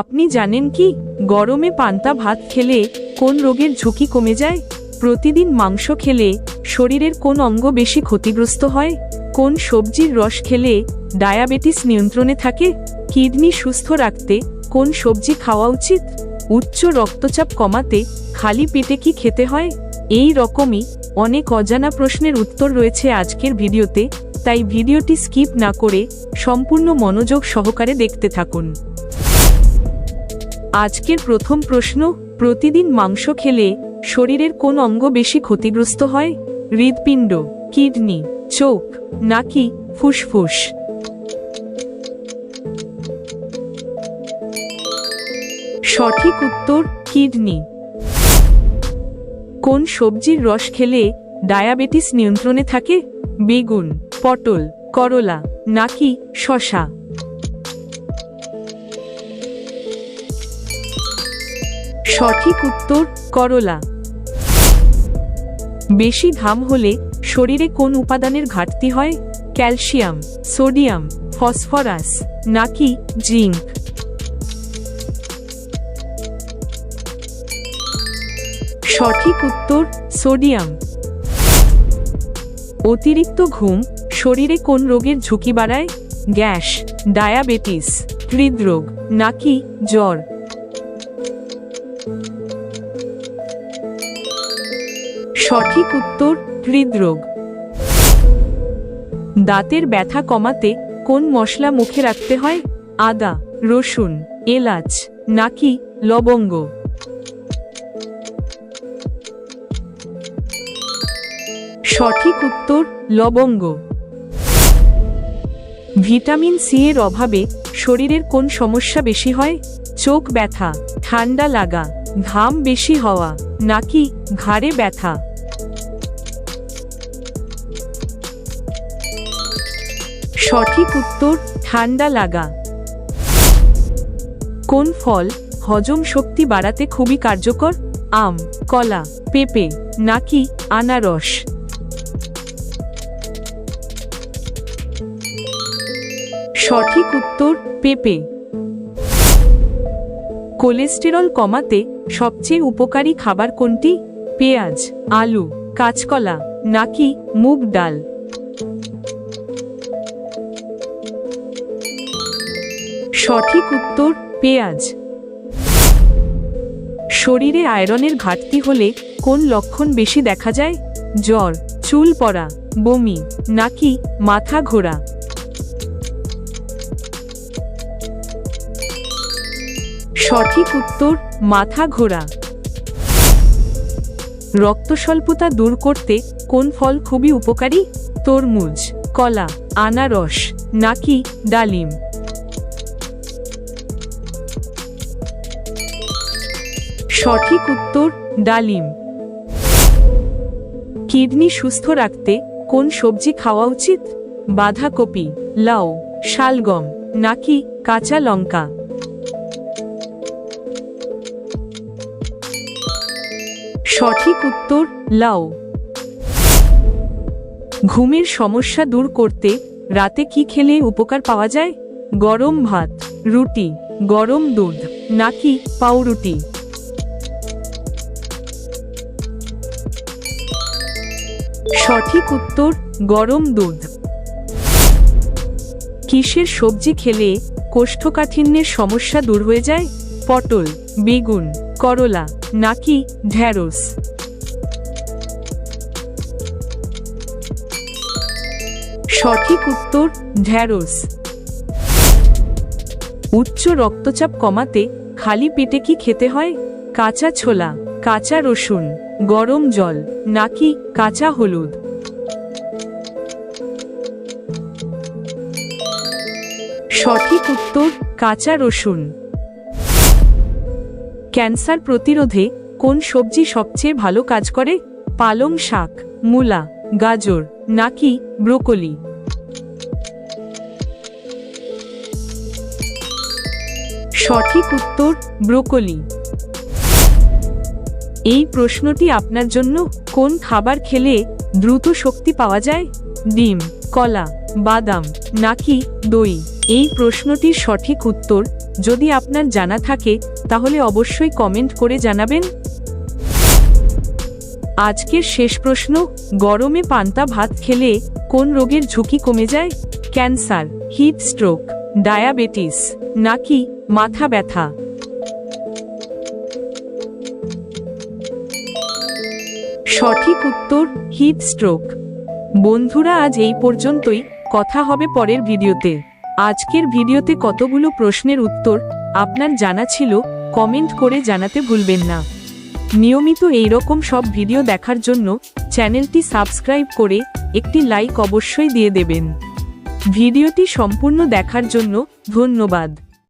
আপনি জানেন কি, গরমে পান্তা ভাত খেলে কোন রোগের ঝুঁকি কমে যায়? প্রতিদিন মাংস খেলে শরীরের কোন অঙ্গ বেশি ক্ষতিগ্রস্ত হয়? কোন সবজির রস খেলে ডায়াবেটিস নিয়ন্ত্রণে থাকে? কিডনি সুস্থ রাখতে কোন সবজি খাওয়া উচিত? উচ্চ রক্তচাপ কমাতে খালি পেটে কি খেতে হয়? এই রকমই অনেক অজানা প্রশ্নের উত্তর রয়েছে আজকের ভিডিওতে, তাই ভিডিওটি স্কিপ না করে সম্পূর্ণ মনোযোগ সহকারে দেখতে থাকুন। আজকের প্রথম প্রশ্ন, প্রতিদিন মাংস খেলে শরীরের কোন অঙ্গ বেশি ক্ষতিগ্রস্ত হয়? হৃদপিণ্ড কিডনি, চোখ, নাকি ফুসফুস? সঠিক উত্তর, কিডনি। কোন সবজির রস খেলে ডায়াবেটিস নিয়ন্ত্রণে থাকে? বেগুন, পটল, করলা, নাকি শশা সঠিক উত্তর, করলা। বেশি ঘাম হলে শরীরে কোন উপাদানের ঘাটতি হয়? ক্যালসিয়াম, সোডিয়াম, ফসফরাস, নাকি জিঙ্ক? সঠিক উত্তর, সোডিয়াম। অতিরিক্ত ঘুম শরীরে কোন রোগের ঝুঁকি বাড়ায়? গ্যাস, ডায়াবেটিস, হৃদরোগ, নাকি জ্বর? সঠিক উত্তর হৃদরোগ। দাঁতের ব্যথা কমাতে কোন মশলা মুখে রাখতে হয়? আদা, রসুন, এলাচ, নাকি লবঙ্গ? সঠিক উত্তর লবঙ্গ। ভিটামিন সি এর অভাবে শরীরের কোন সমস্যা বেশি হয়? চোখ ব্যথা, ঠান্ডা লাগা, ঘাম বেশি হওয়া, নাকি ঘাড়ে ব্যথা? সঠিক উত্তর, ঠান্ডা লাগা। কোন ফল হজম শক্তি বাড়াতে খুবই কার্যকর? আম, কলা, পেঁপে, নাকি আনারস? সঠিক উত্তর, পেঁপে। কোলেস্টেরল কমাতে সবচেয়ে উপকারী খাবার কোনটি? পেঁয়াজ, আলু, কাঁচকলা, নাকি মুগ ডাল? সঠিক উত্তর, পেঁয়াজ। শরীরে আয়রনের ঘাটতি হলে কোন লক্ষণ বেশি দেখা যায়? জ্বর, চুল পড়া, বমি, নাকি মাথা ঘোরা? সঠিক উত্তর, মাথা ঘোরা। রক্ত স্বল্পতা দূর করতে কোন ফল খুবই উপকারী? তরমুজ, কলা, আনারস, নাকি ডালিম? সঠিক উত্তর, ডালিম। কিডনি সুস্থ রাখতে কোন সবজি খাওয়া উচিত? বাঁধাকপি, লাউ, শালগম, নাকি কাঁচা লঙ্কা? সঠিক উত্তর, লাউ। ঘুমের সমস্যা দূর করতে রাতে কি খেলে উপকার পাওয়া যায়? গরম ভাত, রুটি, গরম দুধ, নাকি পাউরুটি? সঠিক উত্তর, গরম দুধ। কিসের সবজি খেলে কোষ্ঠকাঠিন্যের সমস্যা দূর হয়ে যায়? পটল, বেগুন, করলা, নাকি ঢ্যাঁড়স সঠিক উত্তর ঢ্যাঁড়স উচ্চ রক্তচাপ কমাতে খালি পেটে কি খেতে হয়? কাঁচা ছোলা, কাঁচা রসুন। গরম জল, নাকি কাঁচা হলুদ? সঠিক উত্তর, কাঁচা রসুন। ক্যান্সার প্রতিরোধে কোন সবজি সবচেয়ে ভালো কাজ করে? পালং শাক, মূলা, গাজর, নাকি ব্রোকলি? সঠিক উত্তর, ব্রোকলি। এই প্রশ্নটি আপনার জন্য কোন খাবার খেলে দ্রুত শক্তি পাওয়া যায়? ডিম, কলা, বাদাম, নাকি দই? এই প্রশ্নটির সঠিক উত্তর যদি আপনার জানা থাকে, তাহলে অবশ্যই কমেন্ট করে জানাবেন। আজকের শেষ প্রশ্ন, গরমে পান্তা ভাত খেলে কোন রোগের ঝুঁকি কমে যায়? ক্যান্সার, হিট স্ট্রোক, ডায়াবেটিস, নাকি মাথা ব্যথা? সঠিক উত্তর হিট স্ট্রোক বন্ধুরা, আজ এই পর্যন্তই। কথা হবে পরের ভিডিওতে। আজকের ভিডিওতে কতগুলো প্রশ্নের উত্তর আপনার জানা ছিল কমেন্ট করে জানাতে ভুলবেন না। নিয়মিত এই রকম সব ভিডিও দেখার জন্য চ্যানেলটি সাবস্ক্রাইব করে একটি লাইক অবশ্যই দিয়ে দেবেন। ভিডিওটি সম্পূর্ণ দেখার জন্য ধন্যবাদ।